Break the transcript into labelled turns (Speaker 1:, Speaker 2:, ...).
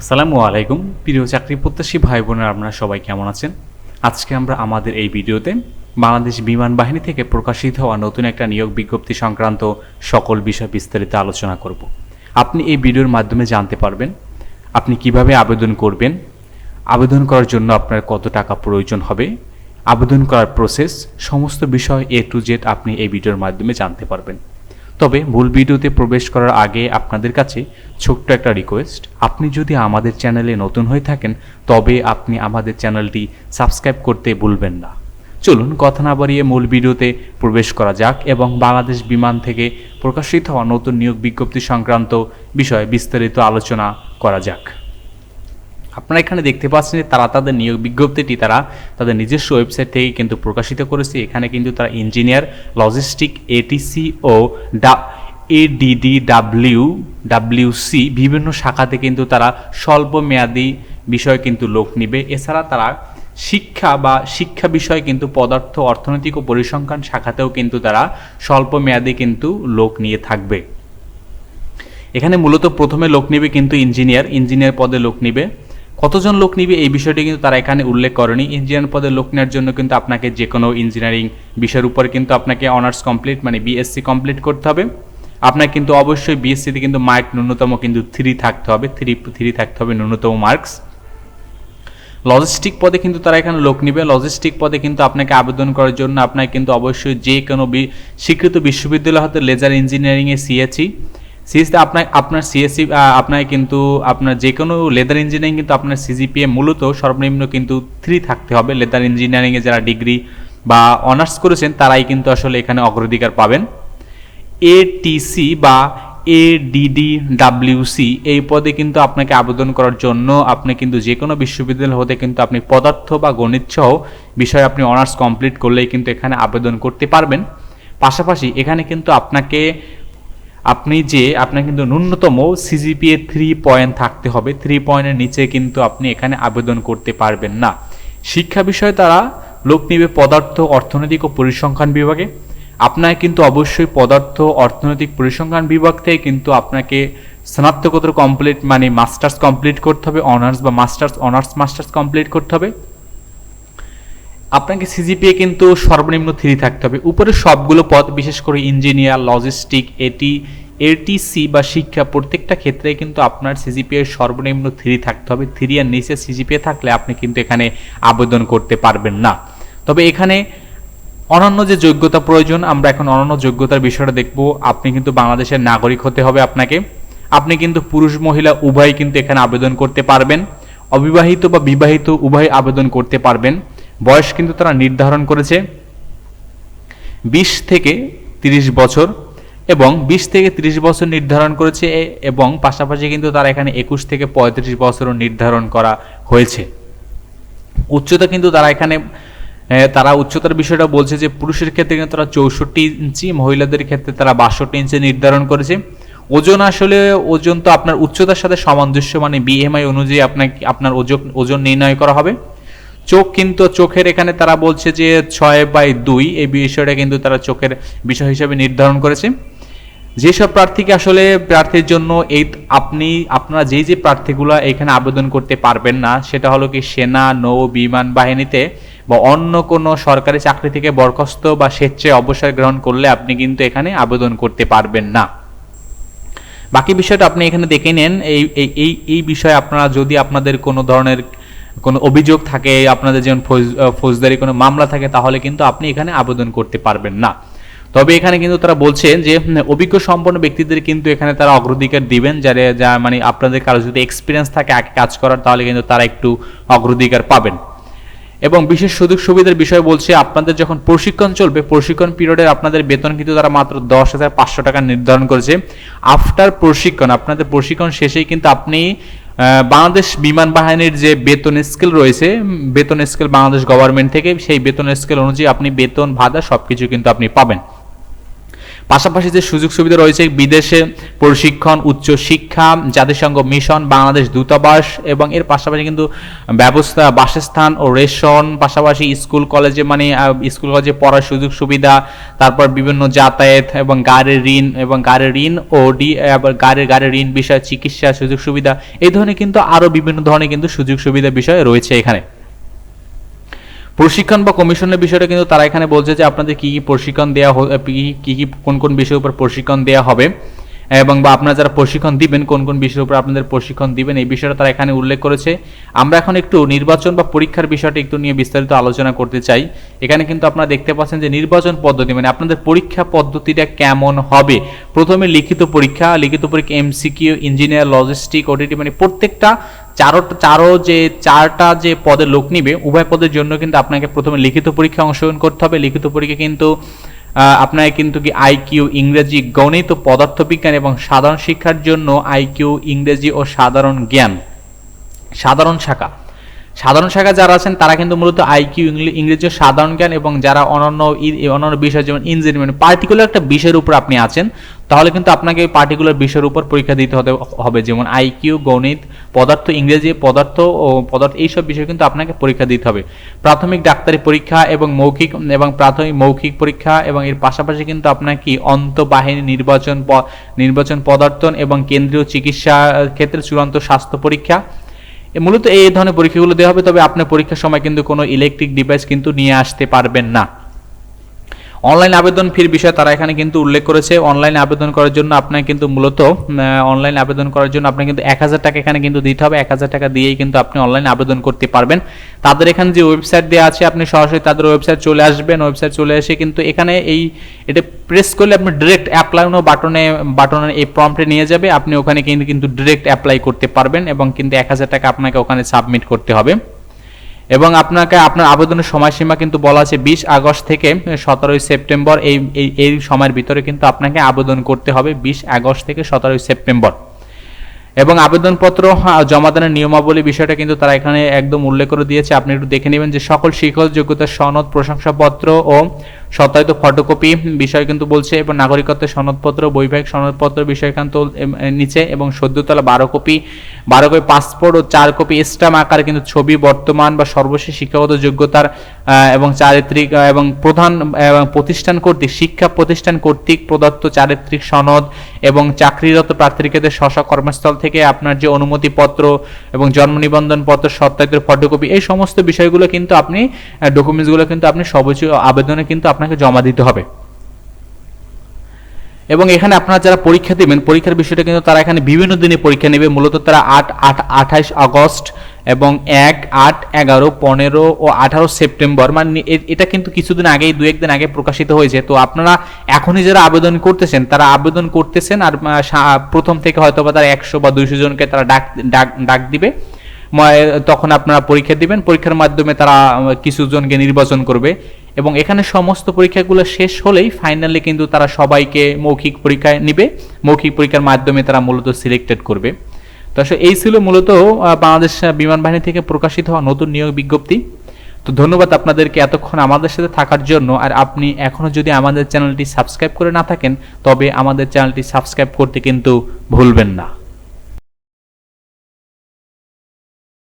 Speaker 1: আসসালামু আলাইকুম। প্রিয় চাকরি প্রত্যাশী ভাই বোনেরা, আপনারা সবাই কেমন আছেন? আজকে আমরা আমাদের এই ভিডিওতে বাংলাদেশ বিমান বাহিনী থেকে প্রকাশিত হওয়া নতুন একটা নিয়োগ বিজ্ঞপ্তি সংক্রান্ত সকল বিষয় বিস্তারিত আলোচনা করব। আপনি এই ভিডিওর মাধ্যমে জানতে পারবেন আপনি কীভাবে আবেদন করবেন, আবেদন করার জন্য আপনার কত টাকা প্রয়োজন হবে, আবেদন করার প্রসেস সমস্ত বিষয় এ টু জেড আপনি এই ভিডিওর মাধ্যমে জানতে পারবেন। তবে মূল ভিডিওতে প্রবেশ করার আগে আপনাদের কাছে ছোট্ট একটা রিকোয়েস্ট আপনি যদি আমাদের চ্যানেলে নতুন হয়ে থাকেন, তবে আপনি আমাদের চ্যানেলটি সাবস্ক্রাইব করতে ভুলবেন না। চলুন কথা না বাড়িয়ে মূল ভিডিওতে প্রবেশ করা যাক এবং বাংলাদেশ বিমান থেকে প্রকাশিত হওয়া নতুন নিয়োগ বিজ্ঞপ্তি সংক্রান্ত বিষয়ে বিস্তারিত আলোচনা করা যাক। আপনারা এখানে দেখতে পাচ্ছেন যে তারা তাদের নিয়োগ বিজ্ঞপ্তিটি তারা তাদের নিজস্ব ওয়েবসাইট থেকে কিন্তু প্রকাশিত করেছে। এখানে কিন্তু তারা ইঞ্জিনিয়ার লজিস্টিক এটিসি ও ডা এডিডি ডাব্লিউ ডাব্লিউসি বিভিন্ন শাখাতে কিন্তু তারা স্বল্প মেয়াদি বিষয় কিন্তু লোক নিবে। এছাড়া তারা শিক্ষা বা শিক্ষা বিষয়ে কিন্তু পদার্থ, অর্থনৈতিক ও পরিসংখ্যান শাখাতেও কিন্তু তারা স্বল্প মেয়াদি কিন্তু লোক নিয়ে থাকবে। এখানে মূলত প্রথমে লোক নিবে কিন্তু ইঞ্জিনিয়ার ইঞ্জিনিয়ার পদে লোক নিবে। কতজন লোক নিবে এই বিষয়টি কিন্তু তারা এখানে উল্লেখ করেনি। ইঞ্জিনিয়ার পদে লোক নেওয়ার জন্য কিন্তু আপনাকে যে কোনো ইঞ্জিনিয়ারিং বিষয়ের উপর কিন্তু আপনাকে অনার্স কমপ্লিট মানে বিএসসি কমপ্লিট করতে হবে। আপনার কিন্তু অবশ্যই বিএসসিতে কিন্তু মার্ক ন্যূনতম কিন্তু থ্রি থাকতে হবে থ্রি থ্রি থাকতে হবে ন্যূনতম মার্কস। লজিস্টিক পদে কিন্তু তারা এখানে লোক নিবে। লজিস্টিক পদে কিন্তু আপনাকে আবেদন করার জন্য আপনাকে কিন্তু অবশ্যই যে কোনো স্বীকৃত বিশ্ববিদ্যালয় হতে লেজার ইঞ্জিনিয়ারিংয়ে সিএসি সিএসতে আপনার আপনার সিএসসি আপনার কিন্তু আপনার যে কোনো লেদার ইঞ্জিনিয়ারিং কিন্তু আপনার সিজিপিএ মূলত সর্বনিম্ন কিন্তু থ্রি থাকতে হবে। লেদার ইঞ্জিনিয়ারিংয়ে যারা ডিগ্রি বা অনার্স করেছেন, তারাই কিন্তু আসলে এখানে অগ্রাধিকার পাবেন। এটিসি বা এডিডি ডাব্লিউসি এই পদে কিন্তু আপনাকে আবেদন করার জন্য আপনি কিন্তু যে কোনো বিশ্ববিদ্যালয় হতে কিন্তু আপনি পদার্থ বা গণিত সহ বিষয়ে আপনি অনার্স কমপ্লিট করলেই কিন্তু এখানে আবেদন করতে পারবেন। পাশাপাশি এখানে কিন্তু আপনাকে আপনি যে, আপনার কিন্তু ন্যূনতম সিজিপিএ থ্রি পয়েন্ট থাকতে হবে। থ্রি পয়েন্টের নিচে কিন্তু আপনি এখানে আবেদন করতে পারবেন না। শিক্ষা বিষয়ে তারা লোক নিবে পদার্থ, অর্থনৈতিক ও পরিসংখ্যান বিভাগে। আপনার কিন্তু অবশ্যই পদার্থ, অর্থনৈতিক, পরিসংখ্যান বিভাগ থেকে কিন্তু আপনাকে স্নাতকোত্তর কমপ্লিট মানে মাস্টার্স কমপ্লিট করতে হবে। অনার্স বা মাস্টার্স অনার্স মাস্টার্স কমপ্লিট করতে হবে। আপনাকে সিজিপিএ কিন্তু সর্বনিম্ন থ্রি থাকতে হবে। উপরে সবগুলো পদ, বিশেষ করে ইঞ্জিনিয়ার লজিস্টিক এটি এটিসি বা শিক্ষা প্রত্যেকটা ক্ষেত্রে কিন্তু আপনার সিজিপিএ সর্বনিম্ন থ্রি থাকতে হবে। থ্রি আর নিচে সিজিপিএ থাকলে আপনি কিন্তু এখানে আবেদন করতে পারবেন না। তবে এখানে অনন্য যে যোগ্যতা প্রয়োজন, আমরা এখন অনন্য যোগ্যতার বিষয়টা দেখব। আপনি কিন্তু বাংলাদেশের নাগরিক হতে হবে আপনাকে। আপনি কিন্তু পুরুষ, মহিলা, উভয় কিন্তু এখানে আবেদন করতে পারবেন। অবিবাহিত বা বিবাহিত উভয় আবেদন করতে পারবেন। বয়স কিন্তু তারা নির্ধারণ করেছে বিশ থেকে তিরিশ বছর। এবং বিশ থেকে তিরিশ বছর নির্ধারণ করেছে এবং পাশাপাশি কিন্তু তারা এখানে একুশ থেকে পঁয়ত্রিশ বছরও নির্ধারণ করা হয়েছে। উচ্চতা কিন্তু তারা এখানে তারা উচ্চতার বিষয়টা বলছে যে পুরুষের ক্ষেত্রে কিন্তু তারা চৌষট্টি ইঞ্চি, মহিলাদের ক্ষেত্রে তারা বাষট্টি ইঞ্চি নির্ধারণ করেছে। ওজন আসলে, ওজন তো আপনার উচ্চতার সাথে সামঞ্জস্য মানে বিএমআই অনুযায়ী আপনাকে, আপনার ওজন ওজন নির্ণয় করা হবে। চোখ কিন্তু, চোখের এখানে তারা বলছে যে ছয় বাই দুই, এই বিষয়টা কিন্তু তারা চোখের বিষয় হিসেবে নির্ধারণ করেছে। যেসব প্রার্থীকে আসলে প্রার্থীর জন্য এই আপনি, আপনারা যেই যে প্রার্থীগুলো এখানে আবেদন করতে পারবেন না, সেটা হলো কি সেনা, নৌ, বিমান বাহিনীতে বা অন্য কোনো সরকারি চাকরি থেকে বরখাস্ত বা স্বেচ্ছায় অবসর গ্রহণ করলে আপনি কিন্তু এখানে আবেদন করতে পারবেন না। বাকি বিষয়টা আপনি এখানে দেখে নেন, এই, এই- এই বিষয়ে আপনারা যদি আপনাদের কোনো ধরনের কোনো অভিযোগ থাকে, আপনাদের যেমন ফৌজদারি কোনো মামলা থাকে, তাহলে কিন্তু আপনি এখানে আবেদন করতে পারবেন না। তবে এখানে কিন্তু তারা বলছেন যে অভিজ্ঞ সম্পন্ন ব্যক্তিদের কিন্তু এখানে তারা অগ্রাধিকার দিবেন, যারা, যা মানে আপনাদের কারও যদি এক্সপিরিয়েন্স থাকে, আগে কাজ করার, তাহলে কিন্তু তারা একটু অগ্রাধিকার পাবেন। এবং বিশেষ সুযোগ সুবিধার বিষয় বলছে, আপনাদের যখন প্রশিক্ষণ চলবে, প্রশিক্ষণ পিরিয়ডে আপনাদের বেতন কিন্তু তারা মাত্র দশ হাজার পাঁচশো টাকা নির্ধারণ করেছে। আফটার প্রশিক্ষণ, আপনাদের প্রশিক্ষণ শেষেই কিন্তু আপনি বাংলাদেশ বিমান বাহিনীর যে বেতন স্কেল রয়েছে বেতন স্কেল বাংলাদেশ গভর্নমেন্ট থেকে, সেই বেতন স্কেল অনুযায়ী আপনি বেতন, ভাতা সব কিছু কিন্তু আপনি পাবেন। পাশাপাশি যে সুযোগ সুবিধা রয়েছে, বিদেশে প্রশিক্ষণ, উচ্চ শিক্ষা, জাতিসংঘ মিশন, বাংলাদেশ দূতাবাস এবং এর পাশাপাশি কিন্তু ব্যবস্থা, বাসস্থান ও রেশন, পাশাপাশি স্কুল, কলেজে মানে স্কুল, কলেজে পড়ার সুযোগ সুবিধা, তারপর বিভিন্ন যাতায়াত এবং গাড়ির ঋণ এবং গাড়ির ঋণ ও ডি আবার গাড়ির গাড়ির ঋণ বিষয়ে চিকিৎসা সুযোগ সুবিধা, এই ধরনের কিন্তু আরও বিভিন্ন ধরনের কিন্তু সুযোগ সুবিধা বিষয় রয়েছে এখানে। প্রশিক্ষণ বা কমিশনের বিষয়টা কিন্তু তারা এখানে বলছে যে আপনাদের কী কী প্রশিক্ষণ দেওয়া কী কি- কোন কোন বিষয়ের উপর প্রশিক্ষণ দেওয়া হবে এবং বা আপনারা যারা প্রশিক্ষণ দিবেন, কোন কোন বিষয়ের উপর আপনাদের প্রশিক্ষণ দিবেন, এই বিষয়টা তারা এখানে উল্লেখ করেছে। আমরা এখন একটু নির্বাচন বা পরীক্ষার বিষয়টা একটু নিয়ে বিস্তারিত আলোচনা করতে চাই। এখানে কিন্তু আপনারা দেখতে পাচ্ছেন যে নির্বাচন পদ্ধতি মানে আপনাদের পরীক্ষা পদ্ধতিটা কেমন হবে? প্রথমে লিখিত পরীক্ষা লিখিত পরীক্ষা, এমসিকিউ, ইঞ্জিনিয়ার, লজিস্টিক ওডিটি মানে প্রত্যেকটা চারো চারো যে চারটা যে পদে লোক নিবে, উভয় পদের জন্য কিন্তু আপনাকে প্রথমে লিখিত পরীক্ষা অংশগ্রহণ করতে হবে। লিখিত পরীক্ষা কিন্তু আপনাকে কিন্তু কি আইকিউ ইংরেজি, গণিত, পদার্থবিজ্ঞান এবং সাধারণ শিক্ষার জন্য আইকিউ ইংরেজি ও সাধারণ জ্ঞান। সাধারণ শাখা। সাধারণ শাখা যারা আছেন, তারা কিন্তু মূলত আইকিউ ইংরেজি সাধারণ জ্ঞান এবং যারা অন্যান্য অন্যান্য বিষয়, যেমন ইঞ্জিনিয়ারিং পার্টিকুলার একটা বিষয়ের উপর আপনি আছেন, তাহলে কিন্তু আপনাকে ওই পার্টিকুলার বিষয়ের উপর পরীক্ষা দিতে হতে, হবে। যেমন আইকিউ, গণিত, পদার্থ, ইংরেজি, পদার্থ ও পদার্থ, এইসব বিষয় কিন্তু আপনাকে পরীক্ষা দিতে হবে। প্রাথমিক ডাক্তারি পরীক্ষা এবং মৌখিক এবং প্রাথমিক মৌখিক পরীক্ষা এবং এর পাশাপাশি কিন্তু আপনাকে অন্তঃবাহিনী নির্বাচন নির্বাচন পদার্থন এবং কেন্দ্রীয় চিকিৎসা ক্ষেত্রে চূড়ান্ত স্বাস্থ্য পরীক্ষা মূলত এই ধরনের পরীক্ষাগুলো দেওয়া হবে, তবে আপনার পরীক্ষার সময় কিন্তু কোনো ইলেকট্রিক ডিভাইস কিন্তু নিয়ে আসতে পারবেন না। অনলাইন আবেদন ফির বিষয়ে তারা এখানে কিন্তু উল্লেখ করেছে। অনলাইন আবেদন করার জন্য আপনাকে কিন্তু মূলত অনলাইন আবেদন করার জন্য আপনাকে কিন্তু এক হাজার টাকা এখানে কিন্তু দিতে হবে। এক হাজার টাকা দিয়েই কিন্তু আপনি অনলাইন আবেদন করতে পারবেন। তাদের এখানে যে ওয়েবসাইট দেওয়া আছে, আপনি সরাসরি তাদের ওয়েবসাইট চলে আসবেন। ওয়েবসাইট চলে এসে কিন্তু এখানে এই, এটা প্রেস করলে আপনি ডিরেক্ট অ্যাপ্লাই নো বাটনে বাটনের এই প্রম্পটে নিয়ে যাবে। আপনি ওখানে কিন্তু কিন্তু ডিরেক্ট অ্যাপ্লাই করতে পারবেন এবং কিন্তু এক হাজার টাকা আপনাকে ওখানে সাবমিট করতে হবে। এবং আপনাকে আপনার আবেদনের সময়সীমা কিন্তু বলা আছে বিশ আগস্ট থেকে সতেরোই সেপ্টেম্বর এই, এই- সময়ের ভিতরে কিন্তু আপনাকে আবেদন করতে হবে বিশ আগস্ট থেকে সতেরোই সেপ্টেম্বর। এবং আবেদনপত্র জমাদানের নিয়মাবলী বিষয়টা কিন্তু তারা এখানে একদম উল্লেখ করে দিয়েছে। আপনি একটু দেখে নেবেন যে সকল শিক্ষক যোগ্যতার সনদ, প্রশংসাপত্র ও সত্যায়িত ফটোকপি বিষয় কিন্তু বলছে, এবং নাগরিকত্বের সনদপত্র, বৈবাহিক সনদপত্র বিষয় কিন্তু নিচে, এবং সদ্যতলা বারো কপি বারো কপি পাসপোর্ট ও চার কপি স্টাম আকারে কিন্তু ছবি, বর্তমান বা সর্বশেষ শিক্ষাগত যোগ্যতার এবং চারিত্রিক এবং প্রধান, এবং প্রতিষ্ঠান কর্তৃক, শিক্ষা প্রতিষ্ঠান কর্তৃক প্রদত্ত চারিত্রিক সনদ এবং চাকরিরত প্রার্থীর ক্ষেত্রে স্ব কর্মস্থল থেকে আপনার যে অনুমতিপত্র এবং জন্ম নিবন্ধন পত্র সত্যায়িত ফটোকপি এই সমস্ত বিষয়গুলো কিন্তু আপনি ডকুমেন্টসগুলো কিন্তু আপনি সর্বোচ্চ আবেদনে কিন্তু আপনাকে জমা দিতে হবে। এবং এখানে আপনারা যারা পরীক্ষা দেবেন, পরীক্ষার বিষয়টা কিন্তু তারা এখানে বিভিন্ন দিনে পরীক্ষা নেবে। মূলত তারা আট আট, আঠাইশ আগস্ট এবং এক, আট, এগারো, পনেরো ও আঠারো সেপ্টেম্বর। মানে এটা কিন্তু কিছুদিন আগেই দু একদিন আগে প্রকাশিত হয়েছে। তো আপনারা এখনই যারা আবেদন করতেছেন, তারা আবেদন করতেছেন আর প্রথম থেকে হয়তো বা তারা একশো বা দুইশো জনকে তারা ডাক ডাক ডাক দিবে। তখন আপনারা পরীক্ষা দিবেন। পরীক্ষার মাধ্যমে তারা কিছু জনকে নির্বাচন করবে। এবং এখানে সমস্ত পরীক্ষাগুলো শেষ হলেই ফাইনালি কিন্তু তারা সবাইকে মৌখিক পরীক্ষায় নিবে। মৌখিক পরীক্ষার মাধ্যমে তারা মূলত সিলেক্টেড করবে। তো আসলে এই ছিল মূলত বাংলাদেশ বিমান বাহিনী থেকে প্রকাশিত হওয়া নতুন নিয়োগ বিজ্ঞপ্তি। তো ধন্যবাদ আপনাদেরকে এতক্ষণ আমাদের সাথে থাকার জন্য। আর আপনি এখনও যদি আমাদের চ্যানেলটি সাবস্ক্রাইব করে না থাকেন, তবে আমাদের চ্যানেলটি সাবস্ক্রাইব করতে কিন্তু ভুলবেন না।